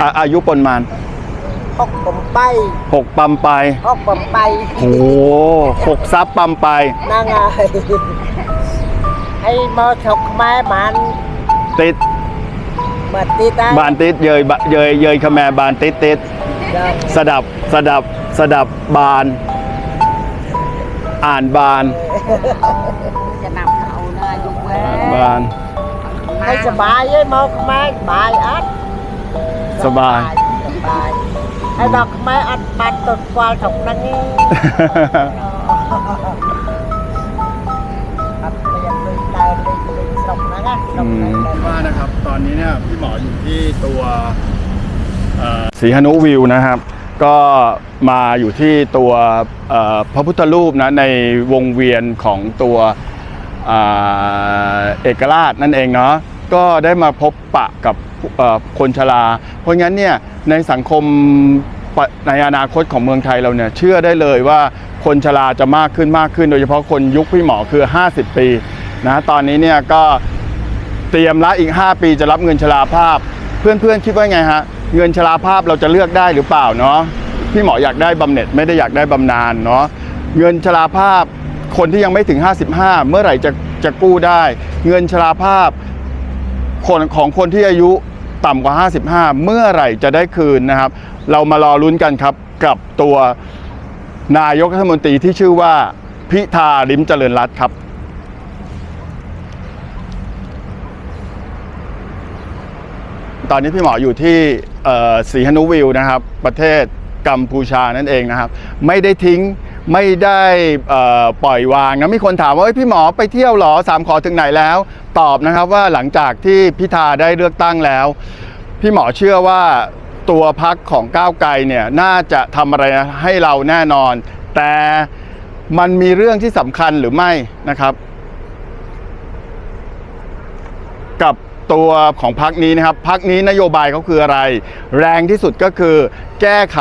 อะอายุปนมาณหกปัมไปหกปัมไปหกปัมไปโหหกซับปัมไป นางไงไอ้มอชกแม่บานติดบัดตีตาบานติดเยยบเยยเยยขแมบานติดติดสดับสดับสดับบาน อ่านบานจะนำเขาน้งเยอ่านบาน ให้สบายไอ้มอขแม่บายอัด สบายไอ้ดอกไม้อันปันตดควาของนั่นนี่ครับก็ยังลยลืมลืมสมนะนะสะแต่ว่านะครับ ตอนนี้เนี่ยพี่หมออยู่ที่ตัวสีหนุวิวนะครับ ก็มาอยู่ที่ตัวพระพุทธรูปนะในวงเวียนของตัวเอ่อเอกราชนั่นเองเนาะ ก็ได้มาพบปะกับคนชรา เพราะงั้นเนี่ยในสังคมในอนาคตของเมืองไทยเราเนี่ยเชื่อได้เลยว่าคนชราจะมากขึ้นมากขึ้น โดยเฉพาะคนยุคพี่หมอคือ 50 ปีนะตอนนี้เนี่ยก็เตรียมละอีก 5 ปีจะรับเงินชราภาพ เพื่อนๆคิดว่าไงฮะเงินชราภาพเราจะเลือกได้หรือเปล่าเนาะพี่หมออยากได้บำเหน็จไม่ได้อยากได้บำนาญเนาะเงินชราภาพคนที่ยังไม่ถึง 55 เมื่อไหร่จะจะกู้ได้ เงินชราภาพ คนของคนที่อายุต่ำกว่า 55 เมื่อไหร่จะได้คืนนะครับ เรามารอลุ้นกันครับกับตัวนายกรัฐมนตรีที่ชื่อว่าพิธาลิมเจริญรัตครับ ตอนนี้พี่หมออยู่ที่เอ่อศรีหนุวิวนะครับ ประเทศกัมพูชานั่นเองนะครับ ไม่ได้ทิ้ง ไม่ได้ปล่อยวางนะมีคนถามว่าพี่หมอไปเที่ยวหรอสามขอถึงไหนแล้ว ตอบนะครับว่าหลังจากที่พิธาได้เลือกตั้งแล้ว พี่หมอเชื่อว่าตัวพักของก้าวไกลเนี่ยน่าจะทำอะไรให้เราแน่นอน แต่มันมีเรื่องที่สำคัญหรือไม่นะครับ กับตัวของพักนี้นะครับพักนี้นโยบายเขาคืออะไร แรงที่สุดก็คือแก้ไข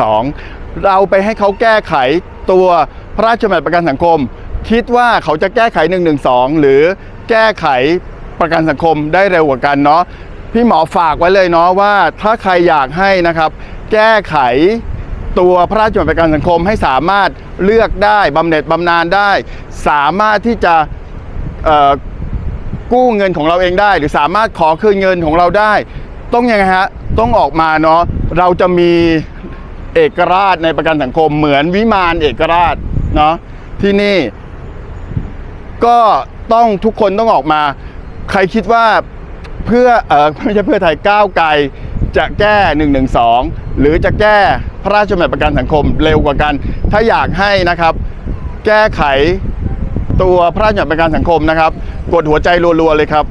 112 เราไปให้เขาแก้ไขตัวพระราชบัญญัติประกันสังคม คิดว่าเขาจะแก้ไข 112 หรือแก้ไขประกันสังคมได้เร็วกว่ากันเนาะพี่หมอฝากไว้เลยเนาะว่าถ้าใครอยากให้นะครับ แก้ไขตัวพระราชบัญญัติประกันสังคมให้สามารถเลือกได้บำเหน็จบำนาญได้ สามารถที่จะกู้เงินของเราเองได้ หรือสามารถขอคืนเงินของเราได้ ต้องยังไงฮะต้องออกมาเนาะเราจะมี เอกราชในประกันสังคมเหมือนวิมานเอกราชเนาะที่นี่ ก็ต้องทุกคนต้องออกมา ใครคิดว่าเพื่อเออไม่ใช่เพื่อไทยก้าวไกลจะแก้1นึหรือจะแก้พระราชบัญญัติประกันสังคมเร็วกว่ากัน ถ้าอยากให้นะครับ แก้ไขตัวพระราชบัญญัติประกันสังคมนะครับ กดหัวใจรัวๆเลยครับ